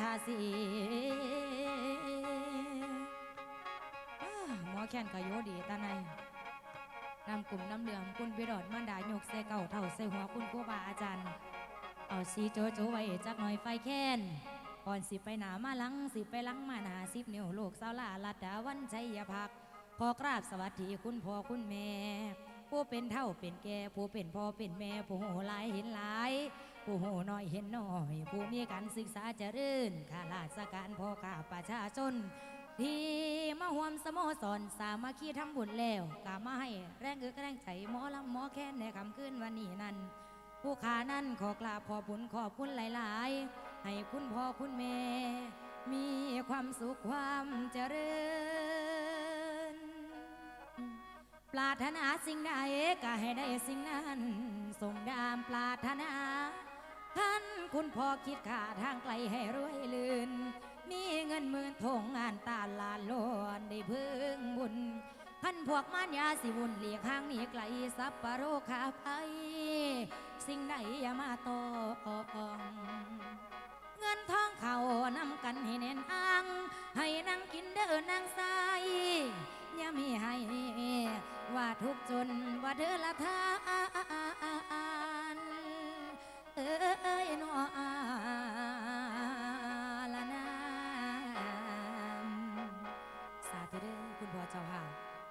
ทาสีหมอแค้นกะโยดีตาในนำกลุ่มน้ำเหลืองคุณพิรอดมันดายกใส่เก่าเท่าใส่หัวคุณครูบาอาจารย์ เอาสีโจโจไว้จักหน่อยไฟแค้นก่อนสิไปหนามาลังสิไปลังมาหนาสิบนิ้วลูกสาลาลัดดาวันชัยพักพอกราบสวัสดีคุณพ่อคุณแม่ ผู้เป็นเท่าเป็นแก่ผู้เป็นพ่อเป็นแม่ผู้โหหลายเห็นหลาย ผู้หน้อยเห็นน้อย ผู้มีการศึกษาเจริญข้าราชการพ่อข้าประชาชน ที่มาห่วมสโมสรสามัคคีทำบุญแล้วกามาให้แรงเอือแรงใจหมอลำหมอแค้นในคำขึ้นวันนี้นั้น ผู้ขานั้นขอกราบขอบุญขอบคุณหลาย ๆ ให้คุณพ่อคุณแม่มีความสุขความเจริญ ปรารถนาสิ่งใดก็ให้ได้สิ่งนั้นสมดามปรารถนา ท่านคุณพ่อคิดขาทางไกลให้รวยลื่น มีเงินหมื่นทงงานตาลานลวนได้พึ่งบุญพันพวกมารยาสิวุ่นเลียกห้างหนีไกลสับปะโรคาภัยสิ่งใดอย่ามาตองเงินทองเขานำกันให้แน่นอังให้นั่งกินเด้อนางใสอย่ามีให้ว่าทุกจนว่าเธอละทา เอ้ยนอละนามสาธุเด้อคุณพ่อเจ้าค่ะ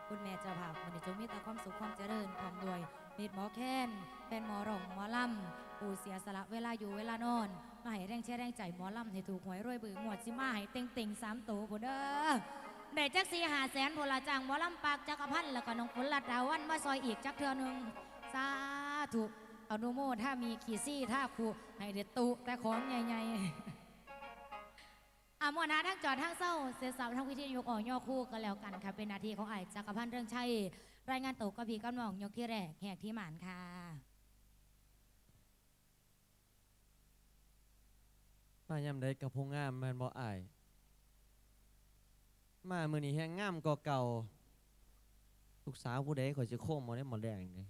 คุณแม่เจ้าภาพมันจงมีแต่ความสุขความเจริญพร้อมด้วยมีดหมอแค้นเป็นหมอร่องหมอลำปู่เสียสละเวลาอยู่เวลานอนมาให้แรงเชื่อแรงใจหมอลำให้ถูกหวยรวยบือหมวดสิมาให้เต็งเต็งสามตัวพุ่นเด้อได้จักสีหาแสนพลจ้างหมอลำปากจักรพันธ์แล้วก็น้องฝนลัดดาวันมาซอยอีกจักเทือหนึงสาธุ อนุโมถ้ามีขี่ซี่ท่าคูให้เด็ดตุแต่ของใหญ่ๆอามวนาทั้งจอดทั้งเศร้าเสียสาวทั้งวิธียกออกย่อคู่กันแล้วกันค่ะเป็นนาทีของไอ้จักรพันธ์เรื่องชัยรายงานตกกระพีกำนองยกที่แรกแหกที่หมานค่ะมายามใดกับพงงามแม่นบ่อายมามื้อนี้แฮงงามกว่าเก่าลูกสาวผู้ใดขอยสิโค้งบ่ได้หมดแดงนี่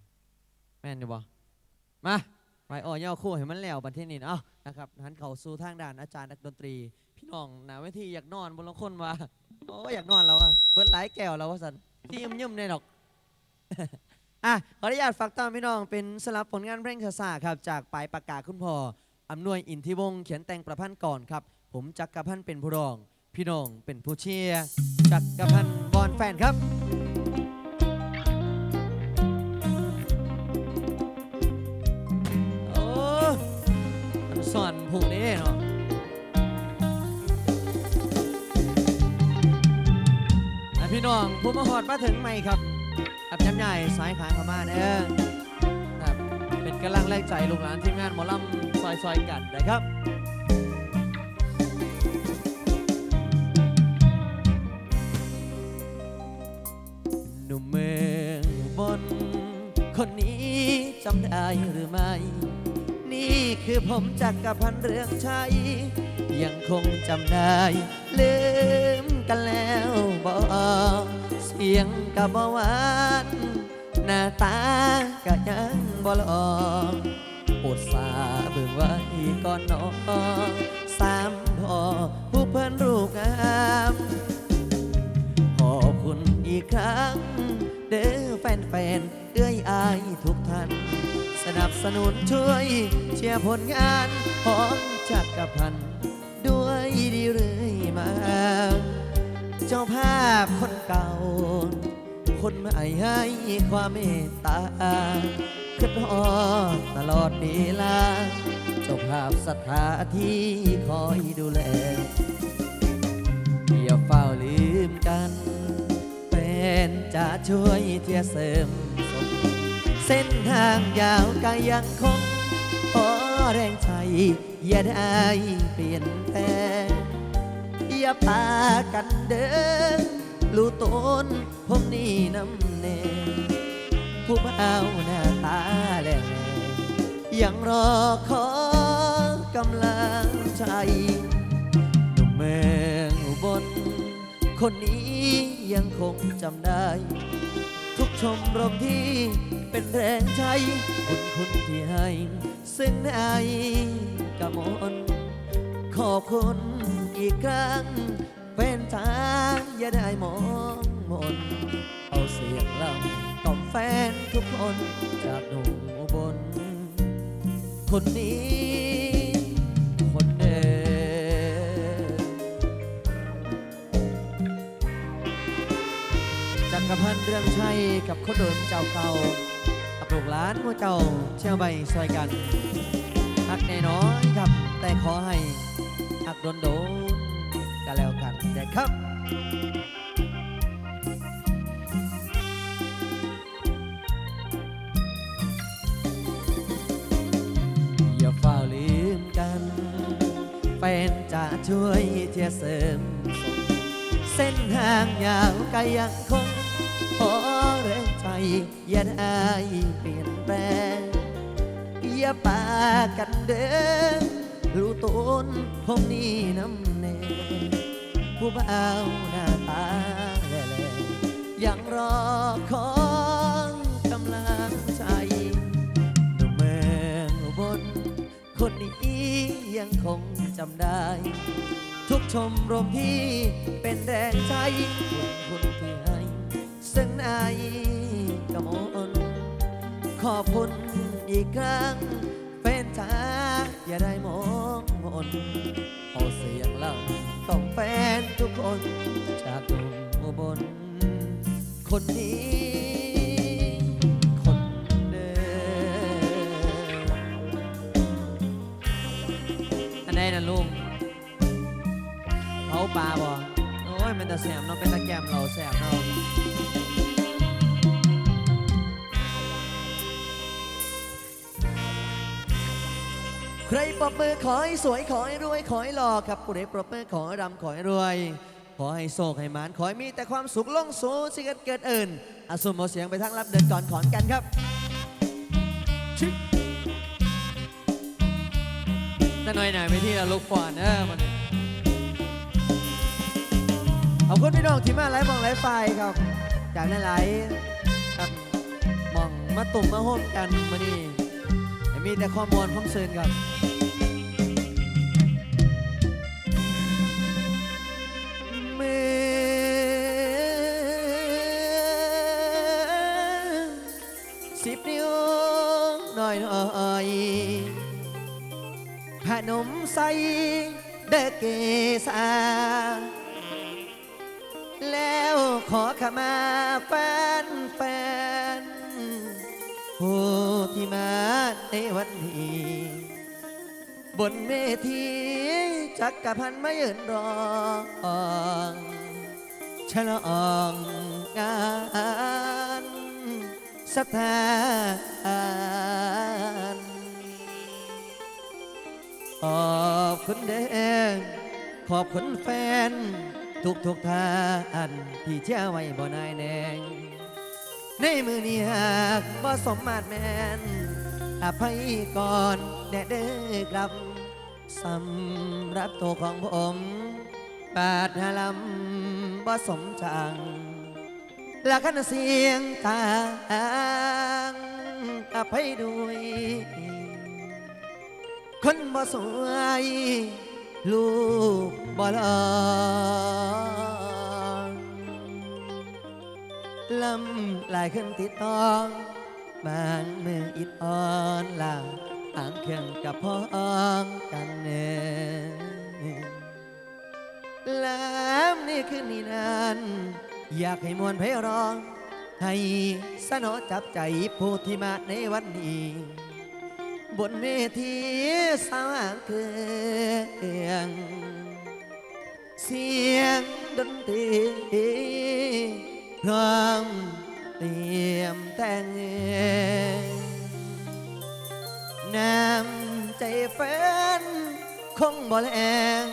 แม่นอยู่บ่ มาไปอ้อย่อคู่ให้มันแล้วบัดทีนี้เอ้านะครับหันเขาสู่ทางด้านอาจารย์นักดนตรี พี่น้องหนาเวทีอยากนอนบ่ลงคนว่าโอ้อยากนอนแล้วอะเบิดหลายแก้วแล้วว่าซั่นที่ยิ้มๆได้ดอกอะขออนุญาตฝากตามพี่น้องเป็นสลับผลงานเพลงช้าครับจากปลายปากกาศคุณพ่ออำนวยอินทิวงเขียนแต่งประพันธ์ก่อนครับ ผมจักรพันธ์เป็นผู้รอง พี่น้องเป็นผู้เชียร์จักรพันธ์บอลแฟนครับ มันสอนผูกนี้เนาะพี่น้องผู้มาหอดมาถึงใหม่ครับอับย้ำใหญ่สายขาเข้ามาเด้อครับเป็นกำลังแรงใจลูกหลานทีมงานหมอลำซอยๆกันนะครับหนุ่มเมืองบน คนนี้จำได้หรือไม่ คือผมจักกรพันเรื่องชัยยังคงจำได้ ลืมกันแล้วบอกเสียงกับหวานหน้าตาก็ยังบ่ลอกอดสาเบิ่งไว้ก่อนนอนสามพ่อผู้เพิ่อนรูปงามขอบคุณอีกครั้ง เด้อแฟนๆเอื้อยอายทุกท่าน สนับสนุนช่วยเชียร์ผลงานของจักรพันธ์ด้วยดีเรื่อยมา เจ้าภาพคนเก่า คนใหม่ให้ความเมตตาขึ้นฮอดตลอดเวลา เจ้าภาพศรัทธาที่คอยดูแลอย่าเฝ้าลืมกัน เป็นจะช่วยเทียเสริม เส้นทางยาวก็ยังคงขอแรงใจอย่าได้เปลี่ยนแปลงอย่าพากันเดินลู่ต้นผมนี่น้ำเนผู้เบาหน้าตาแหลงยังรอขอกำลังใจหนุ่มเมืองอุบลคนนี้ยังคงจำได้ ชมรมที่เป็นแรงใจบุญคุณที่ให้ซึ่งในกมนขอบคุณอีกครั้ง เป็นทางอย่าได้มองมน เอาเสียงเราตอบแฟนทุกคนจากหนุ่มบลคนนี้ พันเรื่องชัยกับคนเดิมเจ้าเก่ากับลูกหลานหัวเจ้าเชี่ยวใบซอยกันหักแน่น้อยครับ แต่ขอให้หักโดนโดนๆก็แล้วกันเด็กครับอย่าเฝ้าลืมกันแฟนจะช่วยเทียเสริม เส้นทางยาวไกลยังคง ขอแรงใจอย่าได้เปลี่ยนแปลงอย่าปากันเดินรู้ตนผมนี่น้ำเนผู้บ่าวหน้าตาแหล่ๆยังรอคอยกำลังใจหนุ่มเมืองบน คนนี้ยังคงจำได้ ทุกชมรมที่เป็นแรงใจคุณคุณที่ให้ ซึ่งในกมนขอบคุณอีกครั้งแฟนจ้าอย่าได้มองมนเอาเสียงเราต้องแฟนทุกคน จากหนุ่มอุบลคนนี้คนเดิมอันไหนนะลุงเขาปลาบ่ โอ้ย มันจะแสบเนาะ เป็นตะแกรมเราแสบเนาะ รปรบมือขอให้สวยขอให้รวยขอให้หล่อครับผู้ใดปรบมือขอให้รำขอให้รวย ขอให้โศกให้หมานขอให้มีแต่ความสุขล่องสูสิเกิดเกิดเอิ่นอาสุมเอาเสียงไปทางรับเดินก่อนขอนกันครับชิแต่หน่อยหน่อยไปที่ละลูกฟอนเออมันขอบคุณพี่น้องที่มาไลฟ์มองไลฟ์ไฟครับ จากนั้นไลฟ์ครับมองมาตุ่มมาโฮมกันมานี่ให้มีแต่ความมวลความเซินครับ นมใสเดอเกษาแล้วขอขมาแฟนแฟนผู้ที่มาในวันนี้ บนเวทีจักกรพันไม่ยืนรองฉลองงานสถาน ขอบคุณเด้อขอบคุณแฟน ทุกทุกท่านที่เชื่อไว้บ่นายแนงในมือนี้หากบ่สมมาตรแมนอภัยก่อนแน่เด้อครับสำหรับตัวของผมปาดหาลำบ่สมจัง และคันเสียงต่างอภัยด้วย คนบ่สวยลูกบ่หลอลำลายขึ้นติดตองบางมืออิดอ่อนลาอ่างเครื่องกับพ้ออองกันเนแล้วนี่คือนี่นั้นอยากให้มวลเพลร้อง ให้สนอจับใจผู้ที่มาในวันนี้ บนเวทีสาวหางเครื่องเสียงดนตรีพร้อมเตรียมแต่งน้ำใจแฟนคงบ่แรง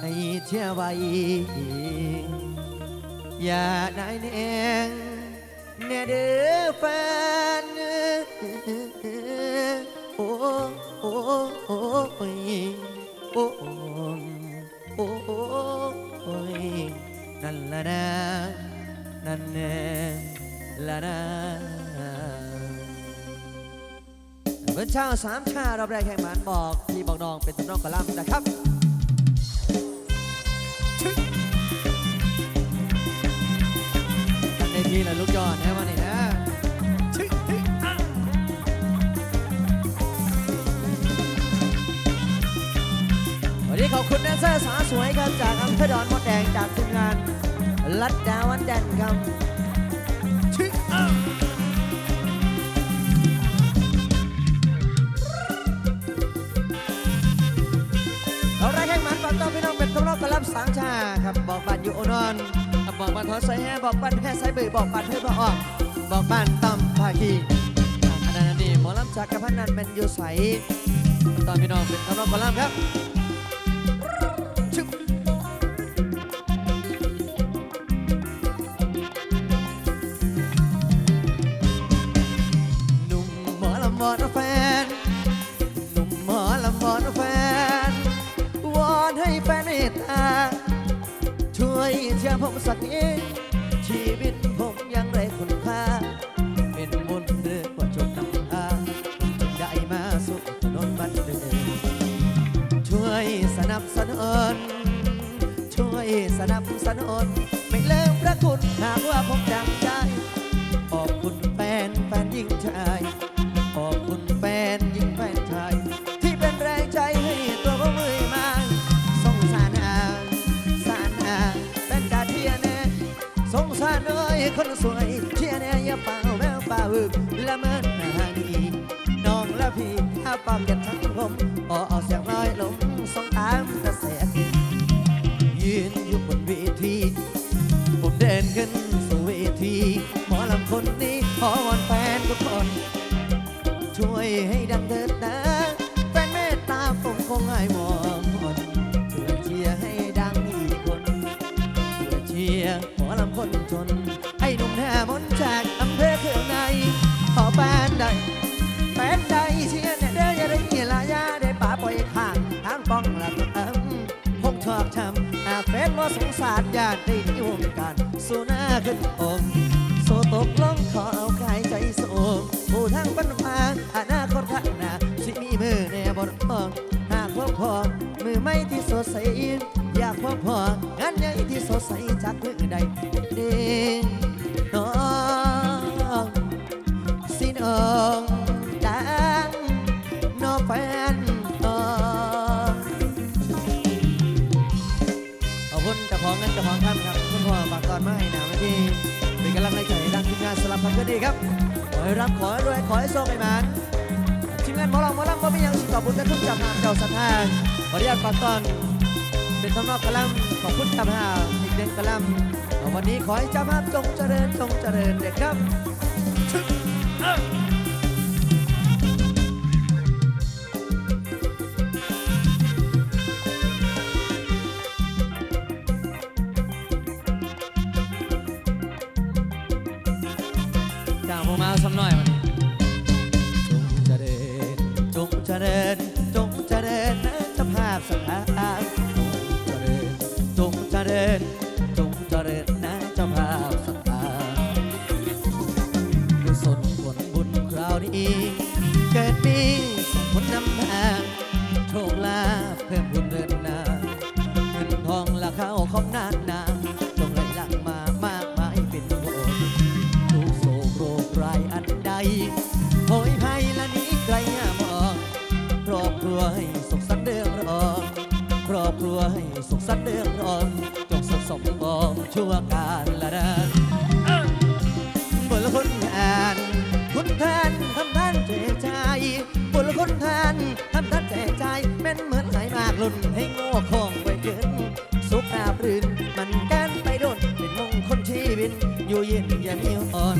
ให้เชื่อไว้อย่าได้แนงแน่เด้อแฟน โอ้โอ้โอ้โอ้ยโอ้โอ้โอ้ยนั่นละนะนั่นแน่ละนะเพื่อนเช่าสามชารอบแรกแข่งมันบอกพี่บอกน้องเป็นตำนองกระลำนะครับตั้งในทีละลูกยอดนะวันนี้ วันนี้ขอบคุณแดนเซอร์สาวสวยครับจากอำเภอดอนมดแดงจากทีมงานลัดดาวันแดนครับชึอะเอาไรแข่งมันต่อพี่น้องเป็นทำรอบกระลับสังชาครับบอกบันอยู่โอนอนบอกบันทอใส่แห่บอกบันแห่ใส่เบยบอกบันเพื่อบ่ออกบอกบันต่ำภาคีอันนั้นนนี้หมอลำจากกระพันนันเป็นอยู่ใสตอนพี่น้องเป็นทำรอบกระลับครับ สักที สงสารเอ้ยคนสวยเทียแน่ยาเป่าแววป่าอึกละเมินหน้าดีน้องและพี่ถ้าปากกันทั้งผมออเอาเสียงน้อยลงสองตามกระแสยืนอยู่บนเวที ผมเดินขึ้นสู่เวทีหมอลำคนนี้ขอวอนแฟนทุกคน ช่วยให้ดังเถิดนะแฟนเมตตาผมคงให้มอ ใดแฟนใดเชียเนี่ยเด้ออย่าได้เหี่ยลายาได้ป่าปล่อยข้างทางป้องละตัวเอิมพงชอบทำอาเฟนว่าสงสารญาติได้นิยมกันสู้หน้าขึ้นอกโซตกลงขอเอากายใจโซผู้ทางปันมาอนาคตข้างหน้าสิมีมือแน่บนออกหากว่าพอมือไม่ที่สดใสอยากพบพองานใหญ่ที่สดใสจากมือใดเด้ พ่อฝากตอนมาให้หนาวันที่เป็นกำลังใจให้ดังทีมงานสลับพันก็ดีครับขอให้รับขอให้รวยขอให้โชคให้มันทีมงานหมอลำหมอลำก็ไม่ยังขอบคุณท่านทุกจ้าภาพเจ้าสัทธาขออนุญาตฝากตอน เป็นทำนอกกระลำขอบคุณเจ้าภาพอีกเด็กกระลำวันนี้ขอให้เจ้าภาพจงเจริญจงเจริญเด็กครับ มาสำหน่อยมัน บุญคุณทานคุณทานทำท่านเจใจบุญคุณทานทำท่านเจใจเป็นเหมือนไหมากลุ่นให้โง่คงไว้เกินสุขอาบรื่นมันกันไปโดนเป็นมงคลชีวิตอยู่เย็นอย่ามีอ่อน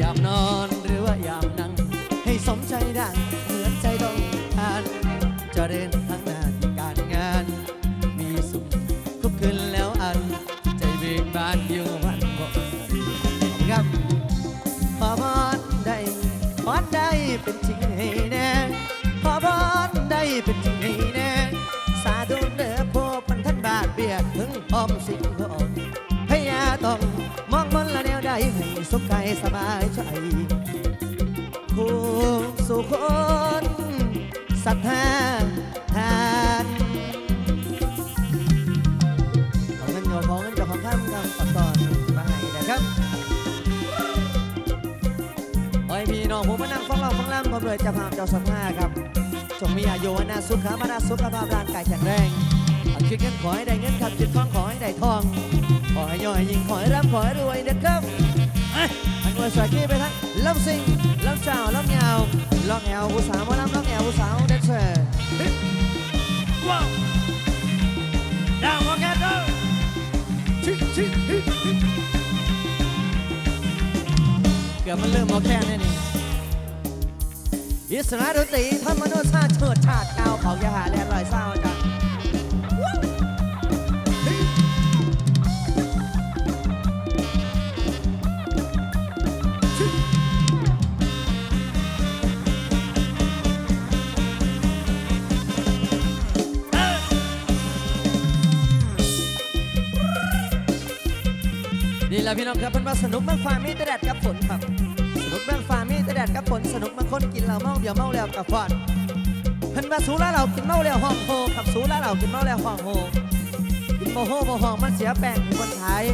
ยามนอนหรือว่ายามนั่ง ให้สมใจดังเหมือนใจต้องการจะเดินทางหน้ เป็นจริงให้แน่สาดุเด้อพันทันบาทเบียดถึงออมสิ่งทองพยาต้องมองมนละแนวใดให้สุขกายสบายใจผู้สุขคนศรัทธาทานของเงินยอของเงินกับของข้ามกำบตับตอนมาให้นะครับไอพีน้องผมมานั่งฟังเราฟังล่างผมเลยจะพามเจ้าสัมภาครับ จงมีอายุวนาสุขภาพสุขภาพร่างกายแข็งแรงเอาคิดเงินขอให้ได้เงินครับคิดทองขอให้ได้ทอง ขอให้ย่อยยิ่งขอให้ร่ำขอให้รวยเด็ดครับเอ้ยอันวยสวยกี้ไปทั้งลำซิงลำเจ้าลำยาวลองแอวผู้สาวมาลำลองแอวผู้สาวเด็ดเซ่ว้าวดาวมาแกนเด้อชิชิเกือบมันเริ่มเอาแค่นี้นี่ อิสระดนตรีธรรมโนชาติเชิดชาติก้าวเขาอย่าหาแลนลอยเศร้าจ้ะนี่แหละพี่น้องครับเพิ่นว่าสนุกบางฟ้ามีแต่แดดกับฝนครับ ดกับฝนสนุกบางคนกินเหล้าเมาเบียร์เมาแล้วกับฟอนเพิ่นว่าสูแล้วเรากินเมาแล้วห้องโฮครับสูแล้วเรากินเมาแล้วห้องโฮกินโมโหโมห้องมันเสียแป้งคนขาย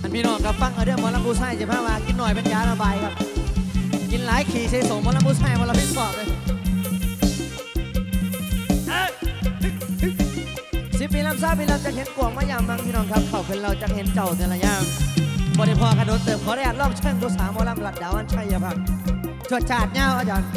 อันพี่น้องครับฟังเอาเรื่องมอลำบูไซจะพาว่ากินหน่อยเป็นยาระบายครับกินหลายขี่ใช้สมมอลำบูไซหมอลำพิษสอบเลยสิบปีลำซาปีลำจะเห็นกวางมายามบางพี่น้องครับเขาเป็นเราจะเห็นเจ้าแต่ละยาม บริพอกระโดดเติมขอได้อ่านรอบเชิงตัวสามหมอลำหลัดดาวันชัยพักจวดจาดเงาอาจารย์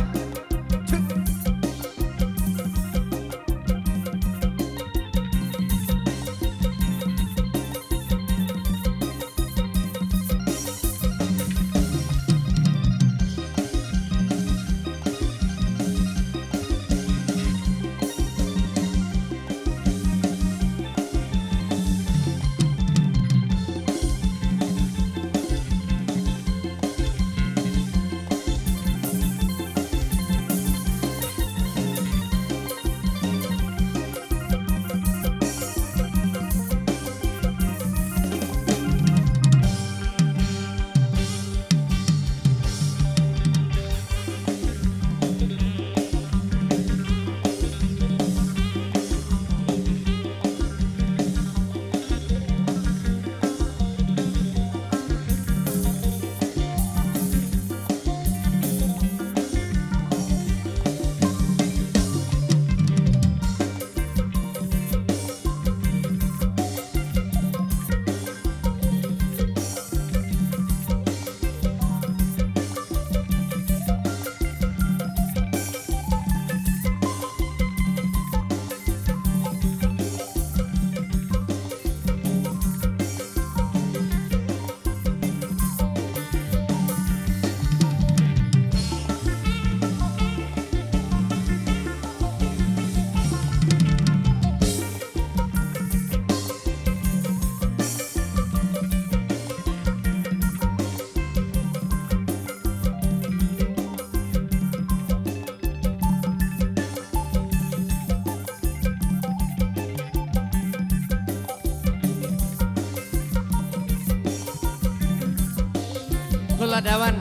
ชึคนละดาวัน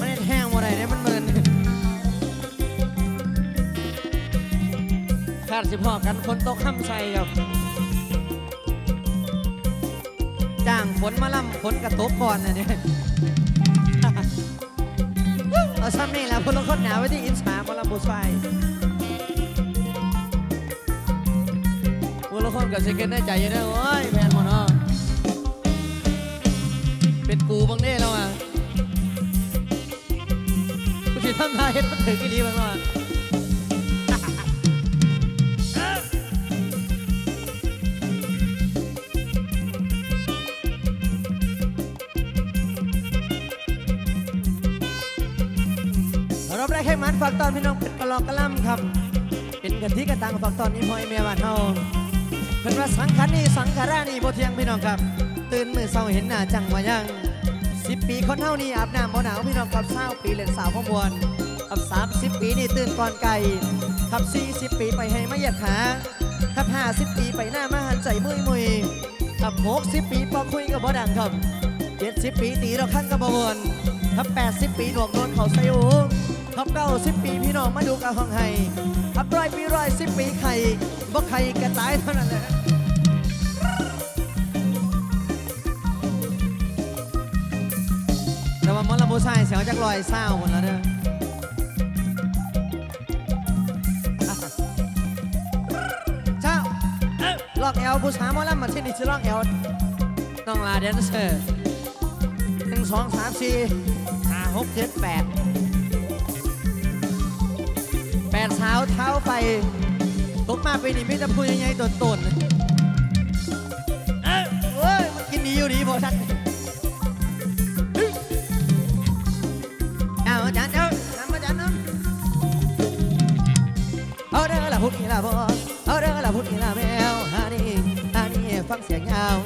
มันแห้งว่าไรเนี่ยมันเมินขาดสิพ่อกันคนตกข้ามใส่ครับ จ้างฝนมาล่ำฝนกระตกก่อนนะเนี่ยเอาซ้ำนี่แหละพลคนหนาวไว้ที่อินสาบอลำบูไฟพลคนกับสิเกนได้ใจอยู่นะโอ้ยแพนหมดเนาะเป็นกูบางเด้แล้วอะ สิทำทายเฮ็ดมันถึงกี่ดีบ้างเนาะเราได้แค่มันฝากตอนพี่น้องเป็นกระลอกกระล่ำครับ เป็นกันที่กระตังฝากตอนนี้พ่อยเมียบ้านเฮาเพิ่นว่าสังขานี่สังขารานี่โบเทียงพี่น้องครับ ตื่นมือเศร้าเห็นหน้าจังว่ายัง สิบปีคนเฮานี่อาบน้ำบ่หนาวพี่น้องครับเศร้าปีเล่นสาวพ่อมวลครับสามสิบปีนี่ตื่นก่อนไก่ครับสี่สิบปีไปให้มาหยียดขาครับห้าสิบปีไปหน้ามาหันใจมุยมุยครับหกสิบปีพอคุยกับบ่ดังครับเจ็ดสิบปีตีเราขั้นกับบ่มวนครับแปดสิบปีหนวกโดนเขาใส่หูครับเก้าสิบปีพี่น้องมาดูกับห้องไห้ครับร้อยปีร้อยสิบปีไข่บ่ไข่กระตายเท่านั้นแหละ แต่ว่าหมอลำโบไซสสียวจักลอยเศร้าหมดแล้วเด้อเจ้าลอกแอลผู้สาวหมอลำมาที่นี่ชื่อลอกแอลน้องลาแดนเซอร์หนึ่งสองสามสี่ห้าหกเจ็ดแปดแปดสาเท้าไฟตกมาไปนี่ไม่จะพูดยังไงตนตนเอ้าเฮ้ยมันกินดีอยู่ดีพอทัก เสียงยาว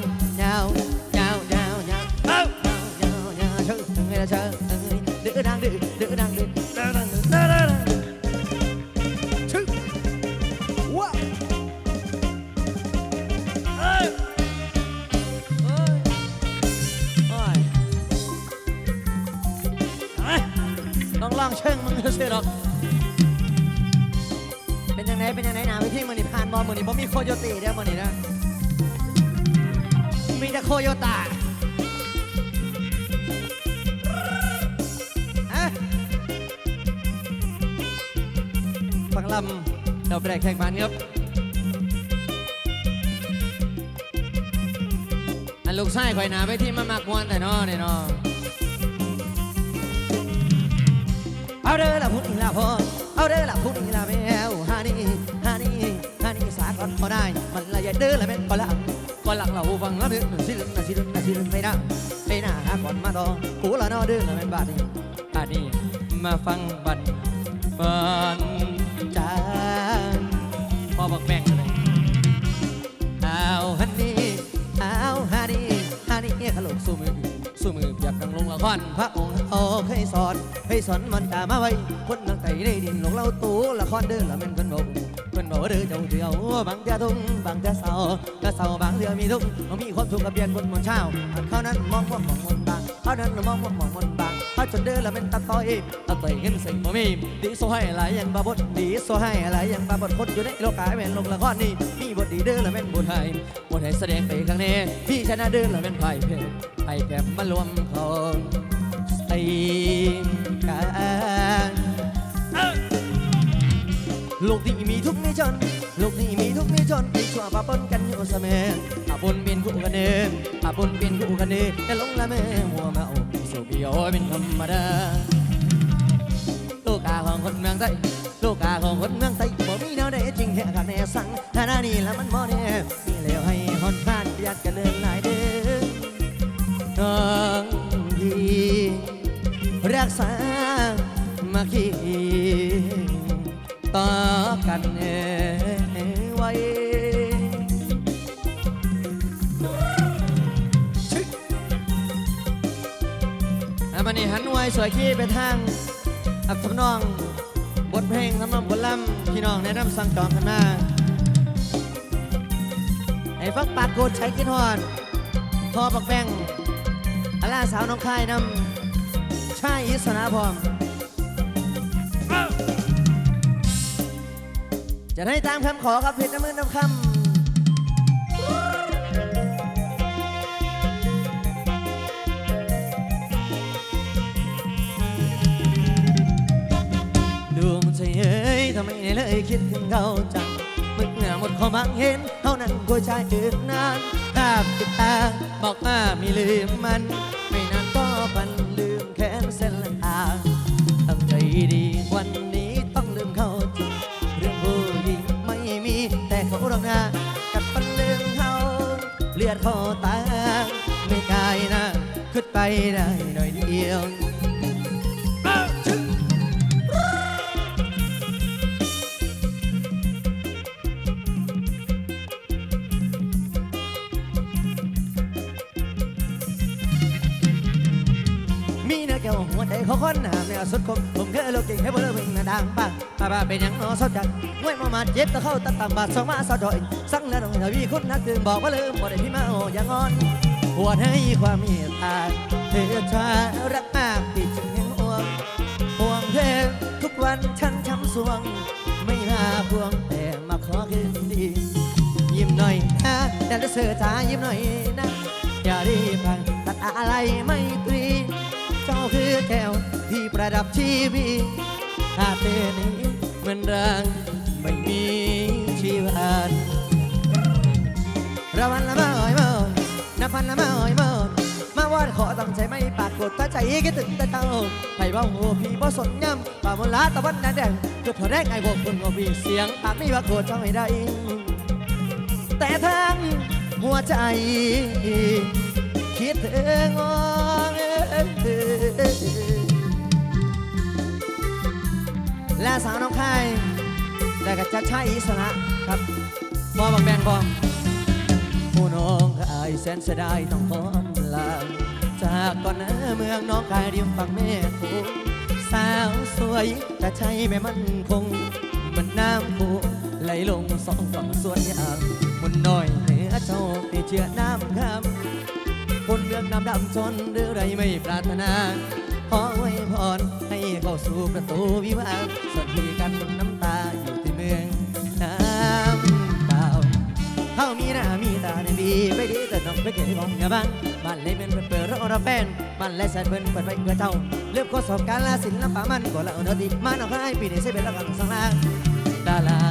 ลูกชายข่อยหนาไปที่มามักมวนแต่นอเนี่ยนอเอาเด้อละพุทธีละพอเอาเด้อละพุทธีละแมวฮานี่ฮานี่ฮานี่สากลพอได้ มันละใหญ่เด้อละแม่นก็ละก็หลังเราฟังแล้วนึกสิลนะสิลนะสิลไม่ได้ไม่น่าหาก่อนมาดองกูละนอเด้อละแม่นบาดนี้บาดนี้มาฟังบันบันจานพอบอกแบ่ง สู้มือเปียกดังลงละครพระองค์เอาเคยสอนเคยสอนมันตามาไว้ คนนังไตในดินลงเล่าตู้ละครเด้อละแม่นเพิ่นบอกเพิ่นบอกเด้อเจ้าเดียวบางเดียทุ่งบางเดียเศร้าก็เศร้าบางเดียมีทุ่งมีความทุกข์กับเบียนบนมนเช้าเขานั้นมองว่ามองมนบา เอานั้นมองว่ามองมนบางเขาจนเดินละแม่นตาต่อยตาต่อยเงินใส่บ่มีดีโซให้หลายอย่างบาบดดีโซให้หลายอย่างบาบดคนอยู่ในโลกกายเป็นลงละครนี่มีบทดีเดินละแม่นบทไทยบทไฮแสดงไปครั้งนี้พี่ชนะเดินละเป็นไพ่เพลไพ่แก็บมารวมเขาใส่กัน โลกนี้มีทุกข์มีจน โลกนี้มีทุกข์มีจนมีชั่วปะปนกันอยู่เสมออาบนเป็นคู่กันเดิมอาบนเป็นคู่กันเดิมแต่ลงละเมอมัวมาสุขโยเป็นธรรมดาโลกาของคนเมืองไทยโลกาของคนเมืองไทยบ่มีแนวใดจริงแค่กันแน่สั่งท่านานี่ละมันบ่แน่มีเลวให้หอนพลาดยัดกันเดินหลายเด้อทั้งที่รักษามาคี ต่อกันไว้อามันนี่หันไวสวยขี้ไปทางอับทำนองบทเพลงทำนองบทลำพี่น้องแนะนำสั่งจองกันมาไอ้ฟักปากโกดใช้กินหอนพอปักแป้งอาลาสาวน้องคายนำชายอิสนาพร้อม จะให้ตามคำขอครับเพชรน้ำมือน้ำคำดวงใจเอ้ยทำไมเลยคิดถึงเขาจังเมื่อเหงื่อหมดความหวังเห็นเขานั้นกลัวใจอื่นนานภาพติดตาบอกว่าไมีลืมมัน ไม่นานก็ปันลืมแค้นเส้นละตาตั้งใจดี พ่อตาไม่กายนะขึ้นไปได้หน่อยเดียว คนหามแนวสุดคมผมเคยโลกจริงให้บ่เลิกวิ่งหน้าดังปังมาบ้าเป็นหยังนอเศร้าใจงวยมามาเจ็บตะเข้าตัดต่ำบาดสองมาสะดอย สั่งแล้วต้องทวีคุณนักตื่นบอกว่าลืมบ่ได้พี่มาโออย่างอนปวดให้ความเมตตาเธอชารักมากที่จึงยังห่วงห่วงเธอทุกวันฉันช้ำสวง ไม่มาพวงแต่มาขอคืนดียิ้มหน่อยนะแดนเซอจ้ายิ้มหน่อยนะอย่ารีบพังตัดอะไรไม่ตรี เจ้าคือแก้วที่ประดับชีวิตอาเตนี้เหมือนร่างไม่มีชีวานระวันละมาอ้อยมานับพันละมาอ้อยมามาวาดขอตั้งใจไม่ปากฏถ้าใจคิดถึงแต่เจ้าไผ่บ้าหัวพี่บ่สนย้ำป่ามลาตะวันนั้นแดงจุดถอดแรกไอ้พวกคนก็พี่เสียงปากไม่ว่าโกรธเจ้าไม่ได้ แต่ทั้งหัวใจ คิดถึงอ๋อ และสาวน้องไข่แต่ก็จะใช้อิสระครับบอบังแบงบอมผู้น้องไข่แสนเสียดายต้องพร้อลาจากก่อนหน้าเมืองน้องไข่ริมฝั่งแม่คงสาวสวยแต่ใช่ไม่มั่นคงมือนน้ำคูไหลลงสองฝั่งสวนยางมุนน้อยเหนือเจ้าที่เชื่อน้ำคำ คนเมืองดำดำจนหรือไรไม่ปรารถนา ขอไว้พรให้เข้าสู่ประตูวิวาส่วนพี่กันน้ำตาอยู่ที่เมืองน้ำเปล่าเขามีหน้ามีตาในดีไม่ดีแต่น้องไม่เคยมองอย่าบ้างบ้านเลยเป็นเปิดเปิดเราเราแป้นบ้านและแสนเพิ่นเปิดไว้เพื่อเจ้าเลือกข้อสอบการละศิลปะมันก็ละเอาเท่าที่มาเอาให้ปีนี้ใช้เป็นละกันสังลาดารา